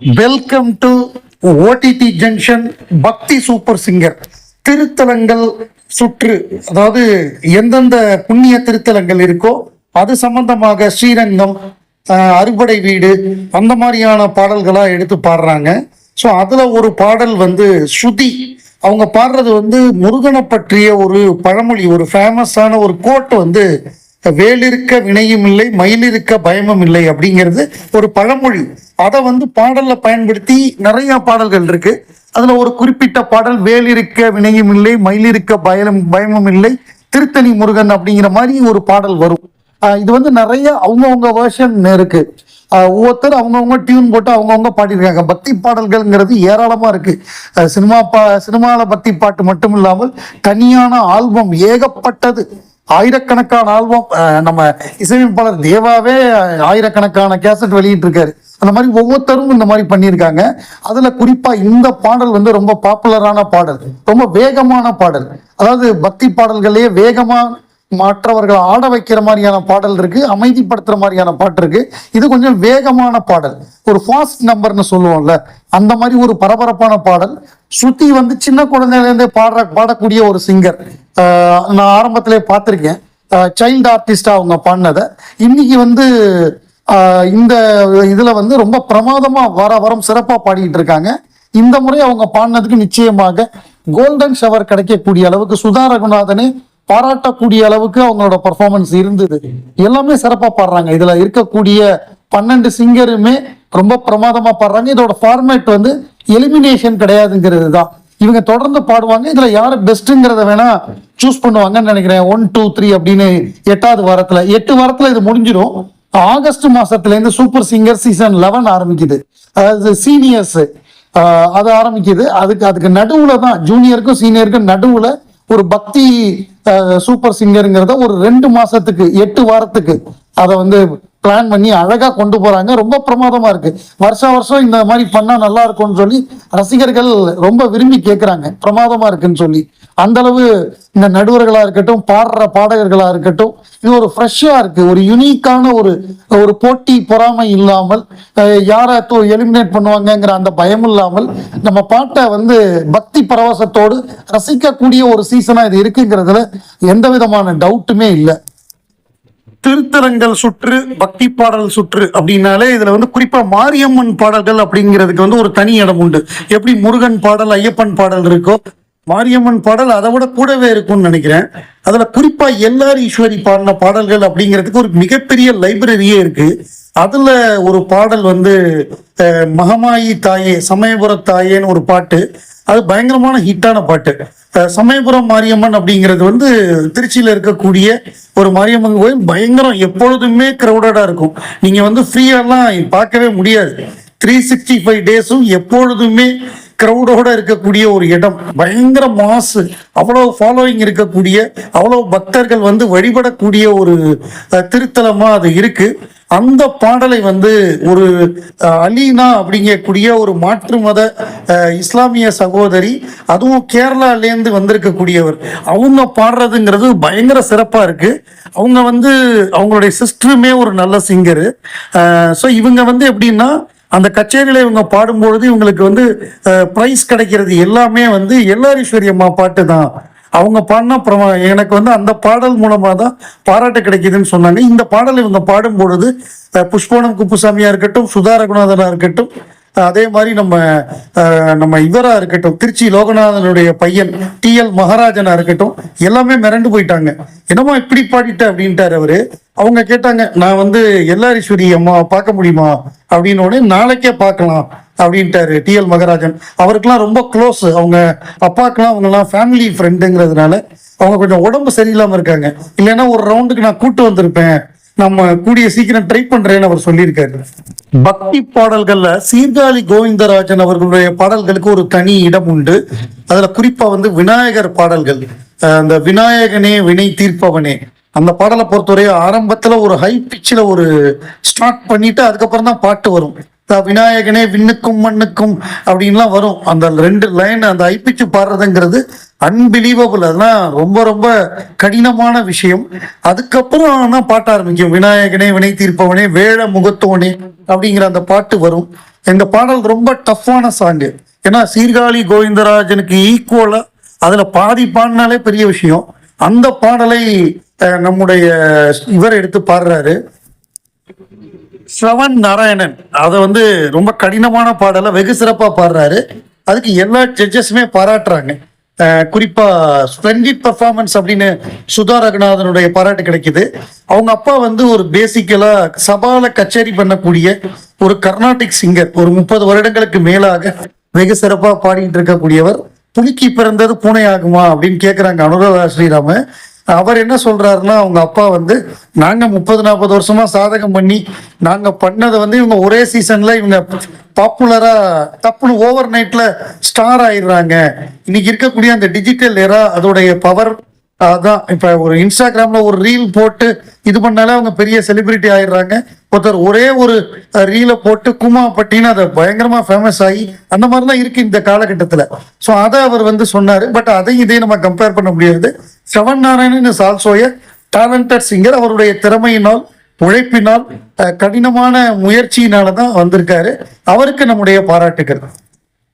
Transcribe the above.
Welcome to OTT junction Bhakti super singer திருத்தலங்கள் சுற்று அதாவது எந்தெந்த புண்ணிய திருத்தலங்கள் இருக்கோ அது சம்பந்தமாக ஸ்ரீரங்கம் அறுபடை வீடு அந்த மாதிரியான பாடல்களா எடுத்து பாடுறாங்க. ஸோ அதுல ஒரு பாடல் வந்து ஸ்ருதி. அவங்க பாடுறது வந்து முருகனை பற்றிய ஒரு பழமொழி ஒரு ஃபேமஸான ஒரு கோட் வந்து வேலிருக்க வினையும் இல்லை மயிலிருக்க பயமும் இல்லை அப்படிங்கிறது ஒரு பழமொழி. அதை வந்து பாடல்ல பயன்படுத்தி நிறைய பாடல்கள் இருக்கு. அதுல ஒரு குறிப்பிட்ட பாடல் வேலிருக்க வினையும் இல்லை மயிலிருக்க பயம் பயமும் இல்லை திருத்தணி முருகன் அப்படிங்கிற மாதிரி ஒரு பாடல் வரும். இது வந்து நிறைய அவங்கவுங்க வேர்ஷன் இருக்கு. ஒவ்வொருத்தர் அவங்கவுங்க டியூன் போட்டு அவங்கவுங்க பாடியிருக்காங்க. பக்தி பாடல்கள்ங்கிறது ஏராளமா இருக்கு. சினிமா பா சினிமாவில் பக்தி பாட்டு மட்டும் இல்லாமல் தனியான ஆல்பம் ஏகப்பட்டது. ஆயிரக்கணக்கான ஆல்பம் நம்ம இசையமைப்பாளர் தேவாவே ஆயிரக்கணக்கான கேசட் வெளியிட்டு இருக்காரு அந்த மாதிரி ஒவ்வொருத்தரும் இந்த மாதிரி பண்ணியிருக்காங்க. அதுல குறிப்பா இந்த பாடல் வந்து ரொம்ப பாப்புலரான பாடல் ரொம்ப வேகமான பாடல். அதாவது பக்தி பாடல்களே வேகமா மற்றவர்களை ஆட வைக்கிற மாதிரியான பாடல் இருக்கு அமைதிப்படுத்துற மாதிரியான பாட்டு இருக்கு. இது கொஞ்சம் வேகமான பாடல். ஒரு ஃபாஸ்ட் நம்பர்னு சொல்லுவோம்ல அந்த மாதிரி ஒரு பரபரப்பான பாடல். ஸ்ருதி வந்து சின்ன குழந்தையிலேருந்தே பாடுற பாடக்கூடிய ஒரு சிங்கர் நான் ஆரம்பத்திலே பார்த்துருக்கேன். சைல்டு ஆர்டிஸ்டா அவங்க பாடினதை. இன்னைக்கு வந்து இந்த இதுல வந்து ரொம்ப பிரமாதமா வர வரம் சிறப்பா பாடிட்டு இருக்காங்க. இந்த முறை அவங்க பாடினதுக்கு நிச்சயமாக கோல்டன் ஷவர் கிடைக்கக்கூடிய அளவுக்கு சுதா ரகுநாதனே பாராட்டக்கூடிய அளவுக்கு அவங்களோட பர்ஃபார்மன்ஸ் இருந்தது. எல்லாமே சிறப்பாக பாடுறாங்க. இதில் இருக்கக்கூடிய பன்னெண்டு சிங்கருமே ரொம்ப பிரமாதமாக பாடுறாங்க. இதோட ஃபார்மேட் வந்து எலிமினேஷன் கிடையாதுங்கிறது தான் இவங்க தொடர்ந்து பாடுவாங்க. இதுல யாரு பெஸ்ட்டுங்கிறத வேணா சூஸ் பண்ணுவாங்கன்னு நினைக்கிறேன். ஒன் டூ த்ரீ அப்படின்னு எட்டாவது வாரத்துல. எட்டு வாரத்துல இது முடிஞ்சிடும். ஆகஸ்ட் மாசத்துல இருந்து சூப்பர் சிங்கர் சீசன் லெவன் ஆரம்பிக்குது. அதாவது சீனியர்ஸ் அது ஆரம்பிக்குது. அதுக்கு அதுக்கு நடுவுல தான் ஜூனியருக்கும் சீனியருக்கும் நடுவுல ஒரு பக்தி சூப்பர் சிங்கருங்கிறத ஒரு ரெண்டு மாசத்துக்கு எட்டு வாரத்துக்கு அதை வந்து பிளான் பண்ணி அழகா கொண்டு போறாங்க. ரொம்ப பிரமாதமா இருக்கு. வருஷா வருஷம் இந்த மாதிரி பண்ணா நல்லா இருக்கும்னு சொல்லி ரசிகர்கள் ரொம்ப விரும்பி கேட்கிறாங்க பிரமாதமா இருக்குன்னு சொல்லி. அந்த அளவு இந்த நடுவர்களா இருக்கட்டும் பாடுற பாடகர்களா இருக்கட்டும் இது ஒரு ஃப்ரெஷ்ஷா இருக்கு. ஒரு யூனிக்கான ஒரு ஒரு போட்டி பொறாமை இல்லாமல் யாரை எலிமினேட் பண்ணுவாங்கங்கிற அந்த பயம் இல்லாமல் நம்ம பாட்டை வந்து பக்தி பரவசத்தோடு ரசிக்கக்கூடிய ஒரு சீசனா இது இருக்குங்கிறதுல எந்த விதமான டவுட்டுமே இல்லை. திருத்தலங்கள் சுற்று பக்தி பாடல் சுற்று அப்படின்னாலே இதுல வந்து குறிப்பா மாரியம்மன் பாடல்கள் அப்படிங்கிறதுக்கு வந்து ஒரு தனி இடம் உண்டு. எப்படி முருகன் பாடல் ஐயப்பன் பாடல் இருக்கோ மாரியம்மன் பாடல் அதை விட கூடவே இருக்கும்னு நினைக்கிறேன். அதுல குறிப்பா எல்லார் ஈஸ்வரி பாடின பாடல்கள் அப்படிங்கிறதுக்கு ஒரு மிகப்பெரிய லைப்ரரியே இருக்கு. அதுல ஒரு பாடல் வந்து மகமாயி தாயே சமயபுர தாயேன்னு ஒரு பாட்டு. அது பயங்கரமான ஹிட்டான பாட்டு. சமயபுரம் மாரியம்மன் அப்படிங்கிறது வந்து திருச்சியில் இருக்கக்கூடிய ஒரு மாரியம்மன் கோயில் பயங்கரம் எப்பொழுதுமே க்ரௌடடாக இருக்கும். நீங்கள் வந்து ஃப்ரீயெல்லாம் பார்க்கவே முடியாது. த்ரீ சிக்ஸ்டி ஃபைவ் டேஸும் எப்பொழுதுமே க்ரௌடோட இருக்கக்கூடிய ஒரு இடம். பயங்கர மாசு அவ்வளவு ஃபாலோயிங் இருக்கக்கூடிய அவ்வளவு பக்தர்கள் வந்து வழிபடக்கூடிய ஒரு திருத்தலமாக திருத்தலமா அது இருக்கு. அந்த பாடலை வந்து ஒரு அலீனா அப்படிங்கக்கூடிய ஒரு மாற்று மத இஸ்லாமிய சகோதரி அதுவும் கேரளாலேருந்து வந்திருக்கக்கூடியவர். அவங்க பாடுறதுங்கிறது பயங்கர சிறப்பாக இருக்கு. அவங்க வந்து அவங்களுடைய சிஸ்டருமே ஒரு நல்ல சிங்கரு ஸோ இவங்க வந்து எப்படின்னா அந்த கச்சேரியில் இவங்க பாடும்பொழுது இவங்களுக்கு வந்து ப்ரைஸ் கிடைக்கிறது எல்லாமே வந்து எல்லாரீஸ்வரி அம்மா பாட்டு தான். அவங்க பாடினா பிரமா எனக்கு வந்து அந்த பாடல் மூலமாக தான் பாராட்டு கிடைக்குதுன்னு சொன்னாங்க. இந்த பாடல் இவங்க பாடும் பொழுது அஹ், குப்புசாமியாக இருக்கட்டும் சுதா ரகுநாதனாக இருக்கட்டும் அதே மாதிரி நம்ம நம்ம இவராக இருக்கட்டும் திருச்சி லோகநாதனுடைய பையன் டி எல் மகாராஜனாக இருக்கட்டும் எல்லாமே மிரண்டு போயிட்டாங்க. என்னமோ இப்படி பாடிட்ட அப்படின்ட்டாரு அவரு. அவங்க கேட்டாங்க நான் வந்து எல்லாரீஸ்வரி அம்மா பார்க்க முடியுமா? அப்படின்னு உடனே நாளைக்கே பார்க்கலாம் அப்படின்ட்டாரு டி எல் மகராஜன். அவருக்கெல்லாம் ரொம்ப க்ளோஸ் அவங்க அப்பாக்கெல்லாம் அவங்கெல்லாம் ஃபேமிலி ஃப்ரெண்டுங்கிறதுனால அவங்க கொஞ்சம் உடம்பு சரியில்லாம இருக்காங்க. இல்லைன்னா ஒரு ரவுண்டுக்கு நான் கூட்டு வந்திருப்பேன். நம்ம கூடிய சீக்கிரம் ட்ரை பண்றேன்னு அவர் சொல்லியிருக்காரு. பக்தி பாடல்கள்ல சீர்காழி கோவிந்தராஜன் அவர்களுடைய பாடல்களுக்கு ஒரு தனி இடம் உண்டு. அதுல குறிப்பா வந்து விநாயகர் பாடல்கள். அந்த விநாயகனே வினை தீர்ப்பவனே. அந்த பாடலை பொறுத்தவரையும் ஆரம்பத்தில் ஒரு ஹை பிச்சில் ஒரு ஸ்டார்ட் பண்ணிட்டு அதுக்கப்புறம் தான் பாட்டு வரும். விநாயகனே விண்ணுக்கும் மண்ணுக்கும் அப்படின்லாம் வரும். அந்த ரெண்டு லைன் அந்த ஐப்பிச்சு பாடுறதுங்கிறது அன்பிலீவபிள் அதெல்லாம் ரொம்ப ரொம்ப கடினமான விஷயம். அதுக்கப்புறம் தான் பாட்ட ஆரம்பிக்கும். விநாயகனே வினை தீர்ப்பவனே வேழ முகத்தோனே அப்படிங்கிற அந்த பாட்டு வரும். இந்த பாடல் ரொம்ப டஃப்பான சாங்கு ஏன்னா சீர்காழி கோவிந்தராஜனுக்கு ஈக்குவலாக அதில் பாதி பாடினாலே பெரிய விஷயம். அந்த பாடலை நம்முடைய இவர் எடுத்து பாடுறாரு. ஸ்ரவன் நாராயணன். அதை வந்து ரொம்ப கடினமான பாடலை வெகு சிறப்பாக பாடுறாரு. அதுக்கு எல்லா ஜட்ஜஸுமே பாராட்டுறாங்க. குறிப்பா ஸ்பிளண்டிட் பர்ஃபார்மன்ஸ் அப்படின்னு சுதா ரகுநாதனுடைய பாராட்டு கிடைக்குது. அவங்க அப்பா வந்து ஒரு பேசிக்கலா சபால கச்சேரி பண்ணக்கூடிய ஒரு கர்நாடிக் சிங்கர் ஒரு முப்பது வருடங்களுக்கு மேலாக வெகு சிறப்பாக பாடிட்டு இருக்கக்கூடியவர். புலிக்கு பிறந்தது பூனை ஆகுமா அப்படின்னு கேக்குறாங்க அனுராதா ஸ்ரீராம. அவர் என்ன சொல்றாருன்னா அவங்க அப்பா வந்து நாங்க முப்பது நாற்பது வருஷமா சாதகம் பண்ணி நாங்க பண்ணதை வந்து இவங்க ஒரே சீசன்ல இவங்க பாப்புலரா தப்புன்னு ஓவர் நைட்ல ஸ்டார் ஆயிடுறாங்க. இன்னைக்கு இருக்கக்கூடிய அந்த டிஜிட்டல் எரா அதோடைய பவர் அதான் இப்ப ஒரு இன்ஸ்டாகிராம்ல ஒரு ரீல் போட்டு இது பண்ணாலே அவங்க பெரிய செலிபிரிட்டி ஆயிடுறாங்க. ஒருத்தர் ஒரே ஒரு ரீலை போட்டு குமா பட்டின்னு அதை பயங்கரமா ஃபேமஸ் ஆகி அந்த மாதிரிலாம் இருக்கு இந்த காலகட்டத்துல. ஸோ அதை அவர் வந்து சொன்னாரு. பட் அதையும் இதையும் நம்ம கம்பேர் பண்ண முடியாது. Seven Narayanan is also a talented singer அவருடைய திறமையினால் உழைப்பினால் கடினமான முயற்சியினால தான் வந்திருக்காரு. அவருக்கு நம்முடைய பாராட்டுகள்